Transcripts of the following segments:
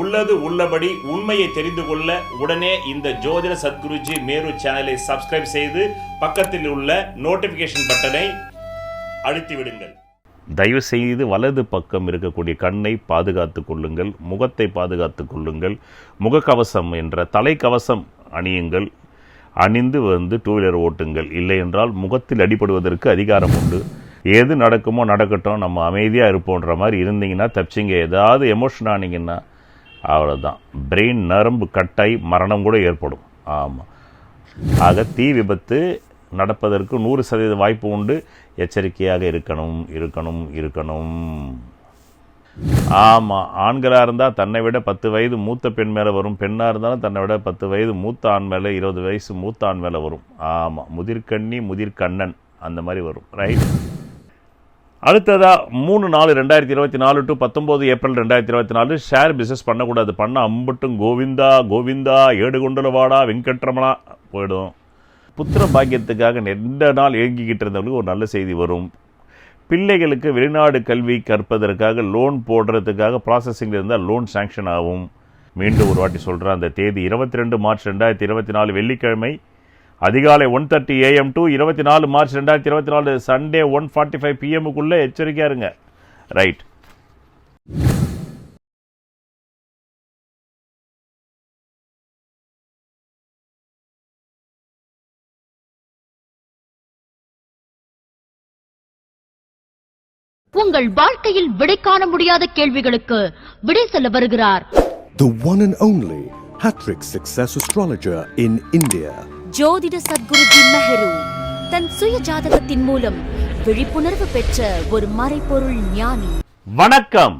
உள்ளது உள்ளபடி உண்மையை தெரிந்து கொள்ள உடனே இந்த ஜோதிட சத்குருஜி மேரு சேனலை சப்ஸ்கிரைப் செய்து பக்கத்தில் உள்ள நோட்டிபிகேஷன் பட்டனை அழுத்தி விடுங்கள். தயவு செய்து வலது பக்கம் இருக்கக்கூடிய கண்ணை பாதுகாத்து கொள்ளுங்கள் முகத்தை பாதுகாத்து கொள்ளுங்கள் முகக்கவசம் என்ற தலைக்கவசம் அணியுங்கள் அணிந்து வந்து டூ வீலர் ஓட்டுங்கள். இல்லை என்றால் முகத்தில் அடிபடுவதற்கு அதிகாரம் உண்டு. எது நடக்குமோ நடக்கட்டும் நம்ம அமைதியாக இருப்போன்ற மாதிரி இருந்தீங்கன்னா தப்பிச்சிங்க. ஏதாவது எமோஷன் ஆனீங்கன்னா அவ்வளோதான் பிரெயின் நரம்பு கட்டாய் மரணம் கூட ஏற்படும். ஆமாம் ஆக தீ விபத்து நடப்பதற்கு நூறு சதவீத வாய்ப்பு உண்டு. எச்சரிக்கையாக இருக்கணும் இருக்கணும் இருக்கணும். ஆமாம் ஆண்களாக இருந்தால் தன்னை விட பத்து வயது மூத்த பெண் மேலே வரும். பெண்ணாக இருந்தாலும் தன்னை விட பத்து வயது மூத்த ஆண் மேலே இருபது வயசு மூத்த ஆண் மேலே வரும். ஆமாம் முதிர்கண்ணி முதிர்கண்ணன் அந்த மாதிரி வரும். ரைட் அடுத்ததாக மூணு நாலு ரெண்டாயிரத்தி இருபத்தி நாலு டு பத்தொம்போது ஏப்ரல் ரெண்டாயிரத்தி இருபத்தி நாலு. ஷேர் பிஸ்னஸ் பண்ணக்கூடாது. பண்ண அம்பட்டும் கோவிந்தா கோவிந்தா ஏடு கொண்டலவாடா வெங்கட்ரமணா போயிடும். புத்திர பாக்கியத்துக்காக எந்த நாள் இயங்கிக்கிட்டு இருந்தவங்களுக்கு ஒரு நல்ல செய்தி வரும். பிள்ளைகளுக்கு வெளிநாடு கல்வி கற்பதற்காக லோன் போடுறதுக்காக ப்ராசஸிங்கில் இருந்தால் லோன் சாங்ஷன் ஆகும். மீண்டும் ஒரு வாட்டி சொல்கிறேன் அந்த தேதி இருபத்தி ரெண்டு மார்ச் ரெண்டாயிரத்தி இருபத்தி நாலு வெள்ளிக்கிழமை அதிகாலை ஒன் தேர்ட்டி ஏஎம் டு இருபத்தி நாலு மார்ச் ரெண்டாயிரத்தி இருபத்தி நாலு சண்டே ஒன் ஃபார்ட்டி ஃபைவ் பிஎம்முக்குள்ளே எச்சரிக்கையாக இருங்க. ரைட் உங்கள் வாழ்க்கையில் விடை காண முடியாத கேள்விகளுக்கு விடை சொல்ல வருகிறார். The one and only Hattrick Success Astrologer in India. ஜோதிட சத்குருஜி மெஹரு தன் சுய ஜாதகத்தின் மூலம் விழிப்புணர்வு பெற்ற ஒரு மறைபொருள் ஞானி. வணக்கம்.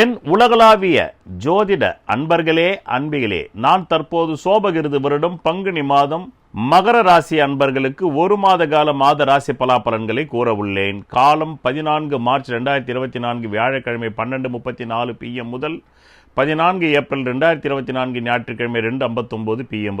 என் உலகளாவிய ஜோதிட அன்பர்களே அன்பிகளே நான் தற்போது சோபகிருது வருடம் பங்குனி மாதம் மகர ராசி அன்பர்களுக்கு ஒரு மாத கால மாத ராசி பலாபலன்களை கூற உள்ளேன். காலம் பதினான்கு மார்ச் ரெண்டாயிரத்தி இருபத்தி நான்கு வியாழக்கிழமை பன்னெண்டு முப்பத்தி நாலு பிஎம் முதல் பதினான்கு ஏப்ரல் ரெண்டாயிரத்தி இருபத்தி நான்கு ஞாயிற்றுக்கிழமை ரெண்டு ஐம்பத்தொம்போது பிஎம்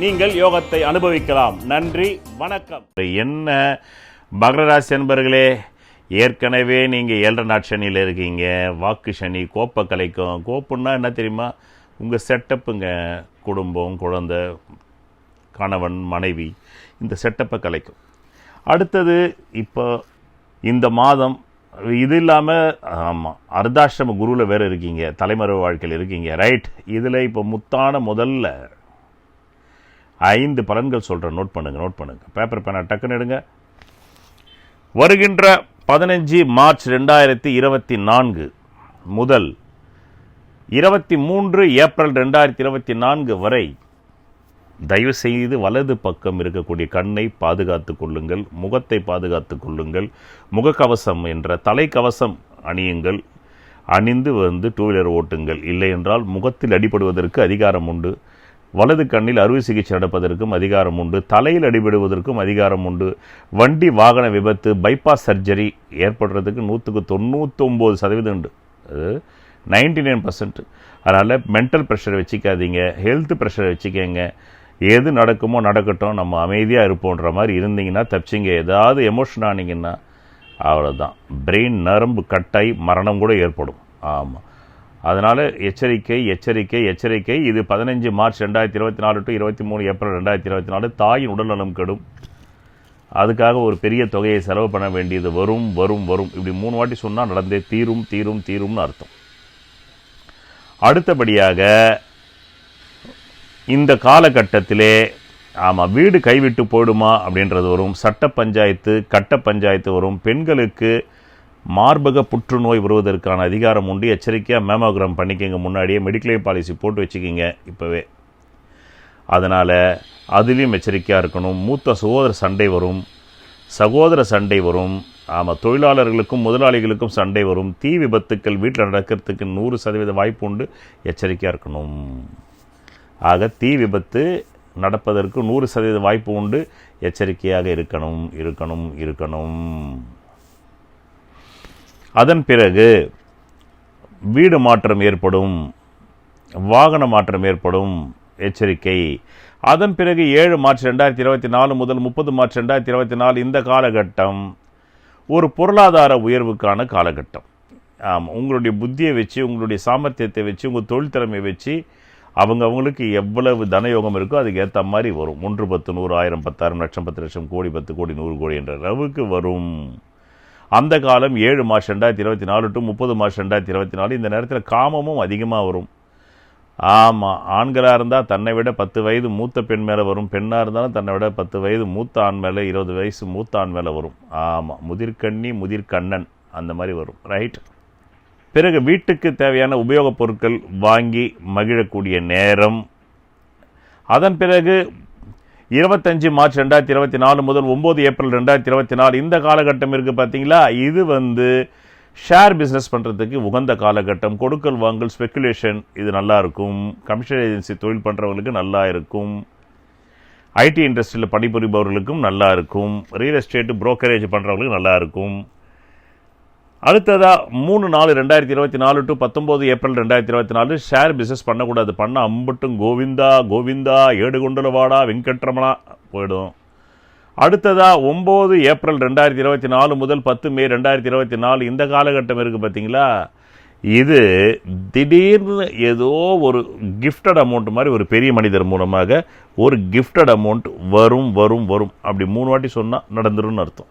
நீங்கள் யோகத்தை அனுபவிக்கலாம். நன்றி வணக்கம். என்ன மகர ராசி அன்பர்களே ஏற்கனவே நீங்கள் ஏழரை நாட் சனியில் இருக்கீங்க. வாக்கு சனி கோப்பை கலைக்கும். கோப்புன்னா என்ன தெரியுமா? உங்கள் செட்டப்புங்க குடும்பம் குழந்தை கணவன் மனைவி இந்த செட்டப்பை கலைக்கும். அடுத்தது இப்போ இந்த மாதம் இது இல்லாமல் ஆமாம் அர்தாஷ்டம குருவில் வேறு இருக்கீங்க. தலைமறைவு வாழ்க்கையில் இருக்கீங்க. ரைட் இதில் இப்போ முத்தான முதல்ல. ஐந்து பலன்கள் சொல்கிறேன் நோட் பண்ணுங்கள் நோட் பண்ணுங்கள் பேப்பர் பேனா டக்குன்னு எடுங்க. வருகின்ற பதினஞ்சு மார்ச் ரெண்டாயிரத்தி இருபத்தி நான்கு முதல் இருபத்தி மூன்று ஏப்ரல் ரெண்டாயிரத்தி இருபத்தி நான்கு வரை தயவு செய்து வலது பக்கம் இருக்கக்கூடிய கண்ணை பாதுகாத்து கொள்ளுங்கள் முகத்தை பாதுகாத்து கொள்ளுங்கள் முகக்கவசம் என்ற தலைக்கவசம் அணியுங்கள் அணிந்து வந்து டூ வீலர் ஓட்டுங்கள். இல்லை என்றால் முகத்தில் அடிபடுவதற்கு அதிகாரம் உண்டு. வலது கண்ணில் அறுவை சிகிச்சை நடப்பதற்கும் அதிகாரம் உண்டு. தலையில் அடிபடுவதற்கும் அதிகாரம் உண்டு. வண்டி வாகன விபத்து பைபாஸ் சர்ஜரி ஏற்படுறதுக்கு நூற்றுக்கு தொண்ணூற்றொம்பது சதவீதம் உண்டு. அது நைன்டி நைன் பர்சன்ட் அதனால் மென்டல் ப்ரெஷரை வச்சுக்காதீங்க. ஹெல்த் ப்ரெஷரை வச்சுக்கங்க. எது நடக்குமோ நடக்கட்டும். நம்ம அமைதியாக இருப்போன்ற மாதிரி இருந்தீங்கன்னா தப்பிச்சிங்க. ஏதாவது எமோஷன் ஆனீங்கன்னா அவ்வளோதான் பிரெயின் நரம்பு கட்டாய் மரணம் கூட ஏற்படும். ஆமாம் அதனால் எச்சரிக்கை எச்சரிக்கை எச்சரிக்கை. இது பதினஞ்சு மார்ச் ரெண்டாயிரத்தி இருபத்தி நாலு டு இருபத்தி மூணு ஏப்ரல் ரெண்டாயிரத்தி இருபத்தி நாலு. தாயின் உடல்நலம் கெடும். அதுக்காக ஒரு பெரிய தொகையை செலவு பண்ண வேண்டியது வரும் வரும் வரும். இப்படி மூணு வாட்டி சொன்னால் நடந்தே தீரும் தீரும் தீரும்னு அர்த்தம். அடுத்தபடியாக இந்த காலகட்டத்திலே ஆமாம் வீடு கைவிட்டு போயிடுமா அப்படின்றது வரும். சட்ட பஞ்சாயத்து கட்ட பஞ்சாயத்து வரும். பெண்களுக்கு மார்பக புற்றுநோய் வருவதற்கான அதிகாரம் உண்டு. எச்சரிக்கையாக மேமோகிராம் பண்ணிக்கங்க. முன்னாடியே மெடிக்ளைம் பாலிசி போட்டு வச்சுக்கிங்க. இப்போவே. அதனால் அதுலேயும் எச்சரிக்கையாக இருக்கணும். மூத்த சகோதர சண்டை வரும். சகோதர சண்டை வரும். ஆமாம் தொழிலாளர்களுக்கும் முதலாளிகளுக்கும் சண்டை வரும். தீ விபத்துக்கள் வீட்டில் நடக்கிறதுக்கு நூறு சதவீத வாய்ப்பு உண்டு. எச்சரிக்கையாக இருக்கணும். ஆக தீ விபத்து நடப்பதற்கு நூறு சதவீத வாய்ப்பு உண்டு. எச்சரிக்கையாக இருக்கணும் இருக்கணும் இருக்கணும். அதன் பிறகு வீடு மாற்றம் ஏற்படும் வாகன மாற்றம் ஏற்படும் எச்சரிக்கை. அதன் பிறகு ஏழு மார்ச் ரெண்டாயிரத்தி இருபத்தி நாலு முதல் முப்பது மார்ச் ரெண்டாயிரத்தி இருபத்தி நாலு இந்த காலகட்டம் ஒரு பொருளாதார உயர்வுக்கான காலகட்டம். ஆமாம் உங்களுடைய புத்தியை வச்சு உங்களுடைய சாமர்த்தியத்தை வச்சு உங்கள் தொழில் திறமையை வச்சு அவங்க அவங்களுக்கு எவ்வளவு தனயோகம் இருக்கோ அதுக்கு ஏற்ற மாதிரி வரும். ஒன்று பத்து நூறு ஆயிரம் பத்தாயிரம் லட்சம் பத்து லட்சம் கோடி பத்து கோடி நூறு கோடி என்ற அளவுக்கு வரும். அந்த காலம் ஏழு மார்ச் ரெண்டாயிரத்தி இருபத்தி நாலு டு முப்பது மார்ச் ரெண்டாயிரத்தி இருபத்தி நாலு இந்த நேரத்தில் காமமும் அதிகமாக வரும். ஆமாம் ஆண்களாக இருந்தால் தன்னை விட பத்து வயது மூத்த பெண் மேலே வரும். பெண்ணாக இருந்தாலும் தன்னை விட பத்து வயது மூத்த ஆண் மேலே இருபது வயசு மூத்த ஆண் மேலே வரும். ஆமாம் முதிர்கண்ணி முதிர்கண்ணன் அந்த மாதிரி வரும். ரைட் பிறகு வீட்டுக்கு தேவையான உபயோகப் பொருட்கள் வாங்கி மகிழக்கூடிய நேரம். அதன் பிறகு இருபத்தஞ்சு மார்ச் ரெண்டாயிரத்தி இருபத்தி நாலு முதல் ஒம்பது ஏப்ரல் ரெண்டாயிரத்தி இருபத்தி நாலு இந்த காலகட்டம் இருக்குது பார்த்தீங்களா இது வந்து ஷேர் பிஸ்னஸ் பண்ணுறதுக்கு உகந்த காலகட்டம். கொடுக்கல் வாங்கல் ஸ்பெக்குலேஷன் இது நல்லா இருக்கும். கமிஷன் ஏஜென்சி தொழில் பண்ணுறவங்களுக்கு நல்லா இருக்கும். ஐடி இண்டஸ்ட்ரியில் பணிபுரிபவர்களுக்கும் நல்லா இருக்கும். ரியல் எஸ்டேட்டு புரோக்கரேஜ் பண்ணுறவங்களுக்கு நல்லா இருக்கும். அடுத்ததாக மூணு நாலு ரெண்டாயிரத்தி இருபத்தி நாலு டு பத்தொம்போது ஏப்ரல் ரெண்டாயிரத்தி இருபத்தி நாலு ஷேர் பிஸ்னஸ் பண்ணக்கூடாது. பண்ண அம்பட்டும் கோவிந்தா கோவிந்தா ஏடுகொண்டலவாடா வெங்கட்ரமணா போயிடும். அடுத்ததாக ஒம்பது ஏப்ரல் ரெண்டாயிரத்தி இருபத்தி நாலு முதல் பத்து மே ரெண்டாயிரத்தி இருபத்தி நாலு இந்த காலகட்டம் இருக்குது பார்த்தீங்களா இது திடீர்னு ஏதோ ஒரு கிஃப்டட் அமௌண்ட் மாதிரி ஒரு பெரிய மனிதர் மூலமாக ஒரு கிஃப்டட் அமௌண்ட் வரும் வரும் வரும். அப்படி மூணு வாட்டி சொன்னால் நடந்துரும்னு அர்த்தம்.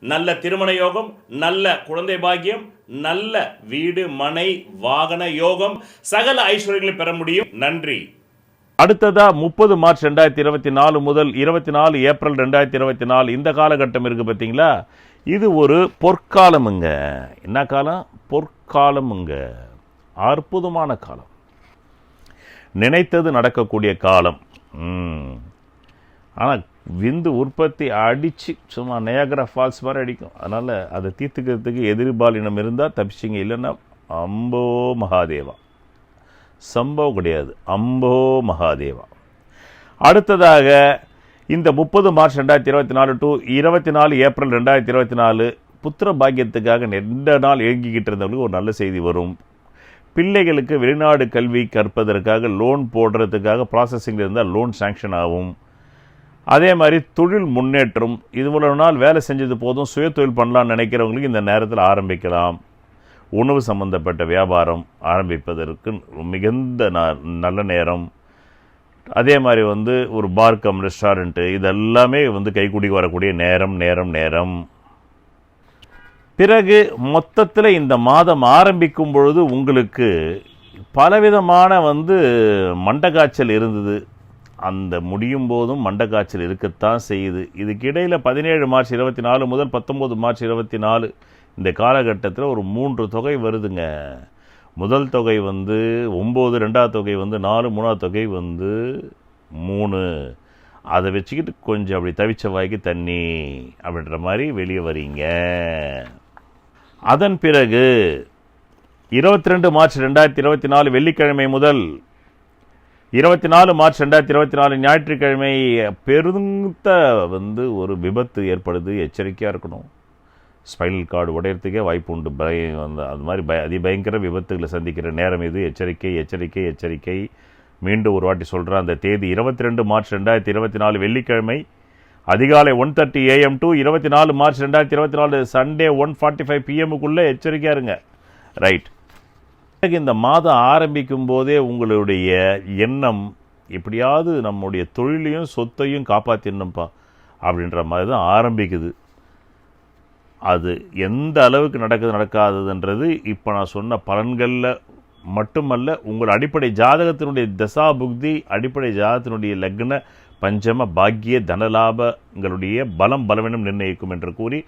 நல்ல திருமண யோகம் நல்ல குழந்தை பாக்கியம் நல்ல வீடு மனை வாகன யோகம் சகல ஐஸ்வர்யங்களை பெற முடியும். நன்றி. அடுத்ததா முப்பது மார்ச் ரெண்டாயிரத்தி இருபத்தி நாலு முதல் இருபத்தி நாலு ஏப்ரல் ரெண்டாயிரத்தி இருபத்தி நாலு இந்த காலகட்டம் இருக்கு பார்த்தீங்களா இது ஒரு பொற்காலமுங்க. என்ன காலம்? பொற்காலமுங்க. அற்புதமான காலம். நினைத்தது நடக்கக்கூடிய காலம். ஆனால் விந்து உற்பத்தி அடித்து சும்மா நயாகரா ஃபால்ஸ் மாதிரி அடிக்கும். அதனால் அதை தீர்த்துக்கிறதுக்கு எதிர்பாலினம் இருந்தால் தப்பிச்சிங்க. இல்லைன்னா அம்போ மகாதேவா. சம்பவம் கிடையாது. அம்போ மகாதேவா. அடுத்ததாக இந்த முப்பது மார்ச் ரெண்டாயிரத்தி இருபத்தி நாலு டு இருபத்தி நாலு ஏப்ரல் ரெண்டாயிரத்தி இருபத்தி நாலு புத்திர பாக்கியத்துக்காக நீண்ட நாள் இயங்கிக்கிட்டு இருந்தவங்களுக்கு ஒரு நல்ல செய்தி வரும். பிள்ளைகளுக்கு வெளிநாடு கல்வி கற்பதற்காக லோன் போடுறதுக்காக ப்ராசஸிங்கில் இருந்தால் லோன் சாங்ஷன் ஆகும். அதே மாதிரி தொழில் முன்னேற்றம் இது நாள் வேலை செஞ்சது போதும் சுய தொழில் பண்ணலாம்னு நினைக்கிறவங்களுக்கு இந்த நேரத்தில் ஆரம்பிக்கலாம். உணவு சம்பந்தப்பட்ட வியாபாரம் ஆரம்பிப்பதற்கு மிகுந்த ந- நல்ல நேரம். அதே மாதிரி வந்து ஒரு பார் கம் ரெஸ்டாரண்ட்டு இதெல்லாமே வந்து கைக்குடி வரக்கூடிய நேரம் நேரம் நேரம். பிறகு மொத்தத்தில் இந்த மாதம் ஆரம்பிக்கும் பொழுது உங்களுக்கு பலவிதமான வந்து மண்டக்காய்ச்சல் இருந்தது. அந்த முடியும் போதும் மண்டக்காய்ச்சல் இருக்கத்தான் செய்யுது. இதுக்கிடையில் பதினேழு மார்ச் இருபத்தி நாலு முதல் பத்தொம்போது மார்ச் இருபத்தி நாலு இந்த காலகட்டத்தில் ஒரு மூன்று தொகை வருதுங்க. முதல் தொகை வந்து ஒம்பது ரெண்டாவது தொகை வந்து நாலு மூணாவது தொகை வந்து மூணு. அதை வச்சுக்கிட்டு கொஞ்சம் அப்படி தவிச்ச வாய்க்கு தண்ணி அப்படின்ற மாதிரி வெளியே வரீங்க. அதன் பிறகு இருபத்தி ரெண்டு மார்ச் ரெண்டாயிரத்தி இருபத்தி நாலு வெள்ளிக்கிழமை முதல் இருபத்தி நாலு மார்ச் ரெண்டாயிரத்தி இருபத்தி நாலு ஞாயிற்றுக்கிழமை பெருத்த வந்து ஒரு விபத்து ஏற்படுது. எச்சரிக்கையாக இருக்கணும். ஸ்பைனல் கார்டு உடையறதுக்கே வாய்ப்பு உண்டு. பய அந்த அது மாதிரி பய அதிபயங்கர விபத்துகளை சந்திக்கிற நேரம் இது. எச்சரிக்கை எச்சரிக்கை எச்சரிக்கை. மீண்டும் ஒரு வாட்டி சொல்கிறேன் அந்த தேதி இருபத்தி ரெண்டு மார்ச் ரெண்டாயிரத்தி இருபத்தி நாலு வெள்ளிக்கிழமை அதிகாலை ஒன் தேர்ட்டி ஏஎம் டு இருபத்தி நாலு மார்ச் ரெண்டாயிரத்தி இருபத்தி நாலு சண்டே ஒன் ஃபார்ட்டி ஃபைவ் பிஎம்முக்குள்ளே எச்சரிக்கையாக இருங்க. ரைட் இந்த மாதம் ஆரம்பிக்கும் போதே உங்களுடைய எண்ணம் எப்படியாவது நம்முடைய தொழிலையும் சொத்தையும் காப்பாற்றிடணும்ப்பா அப்படின்ற மாதிரி தான் ஆரம்பிக்குது. அது எந்த அளவுக்கு நடக்குது நடக்காததுன்றது இப்போ நான் சொன்ன பலன்களில் மட்டுமல்ல உங்கள் அடிப்படை ஜாதகத்தினுடைய தசா புக்தி அடிப்படை ஜாதகத்தினுடைய லக்ன பஞ்சம பாக்கிய தனலாபங்களுடைய பலம் பலவீனம் நிர்ணயிக்கும் என்று கூறி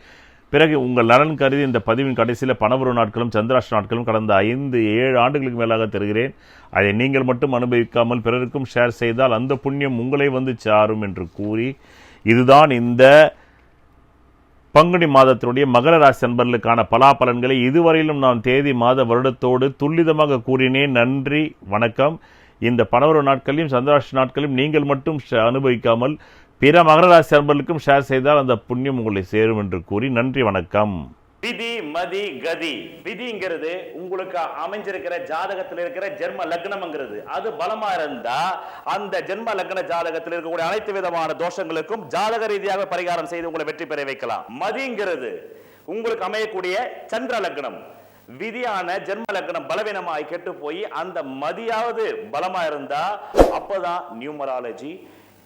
பிறகு உங்கள் நலன் கருதி இந்த பதிவின் கடைசியில் பணவரு நாட்களும் சந்திராஷ்ட நாட்களும் கடந்த ஐந்து ஏழு ஆண்டுகளுக்கு மேலாக தருகிறேன். அதை நீங்கள் மட்டும் அனுபவிக்காமல் பிறருக்கும் ஷேர் செய்தால் அந்த புண்ணியம் உங்களை வந்து சாரும் என்று கூறி இதுதான் இந்த பங்குனி மாதத்தினுடைய மகர ராசி பலா பலாபலன்களை இதுவரையிலும் நான் தேதி மாத வருடத்தோடு துல்லிதமாக கூறினேன். நன்றி வணக்கம். இந்த பணவர நாட்களையும் சந்திராஷ்ட நாட்களையும் நீங்கள் மட்டும் அனுபவிக்காமல் பிற மகர ராசி அன்பர்களுக்கும் ஷேர் செய்தால் அந்த புண்ணியம் உங்களை சேரும் என்று கூறி நன்றி வணக்கம். விதி மதி கதி. விதிங்கிறது உங்களுக்கு அமைஞ்சிருக்கிற ஜாதகத்தில் இருக்கிற ஜென்ம லக்னம்ங்கிறது. அது பலமா இருந்தா அந்த ஜென்ம லக்ன ஜாதகத்தில் இருக்கக்கூடிய அனைத்து விதமான தோஷங்களுக்கும் ஜாதக ரீதியாக பரிகாரம் செய்து உங்களை வெற்றி பெற வைக்கலாம். மதிங்கிறது உங்களுக்கு அமையக்கூடிய சந்திர லக்னம். விதியான ஜென்ம லக்னம் பலவீனமாய் கெட்டு போய் அந்த மதியாவது பலமா இருந்தா அப்பதான் நியூமராலஜி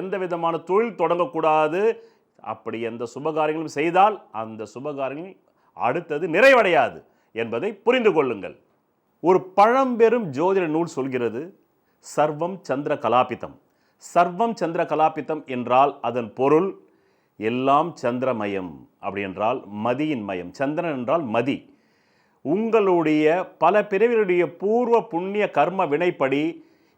எந்த விதமான தொழில் தொடங்கக்கூடாது. அப்படி எந்த சுபகாரியங்களும் செய்தால் அந்த சுபகாரியங்கள் அடுத்தது நிறைவடையாது என்பதை புரிந்து கொள்ளுங்கள். ஒரு பழம்பெரும் ஜோதிட நூல் சொல்கிறது சர்வம் சந்திர கலாபிதம் சர்வம் சந்திர கலாபிதம் என்றால் அதன் பொருள் எல்லாம் சந்திரமயம் அப்படி என்றால் மதியின் மயம். சந்திரன் என்றால் மதி. உங்களுடைய பல பிறவிகளுடைய பூர்வ புண்ணிய கர்ம வினைப்படி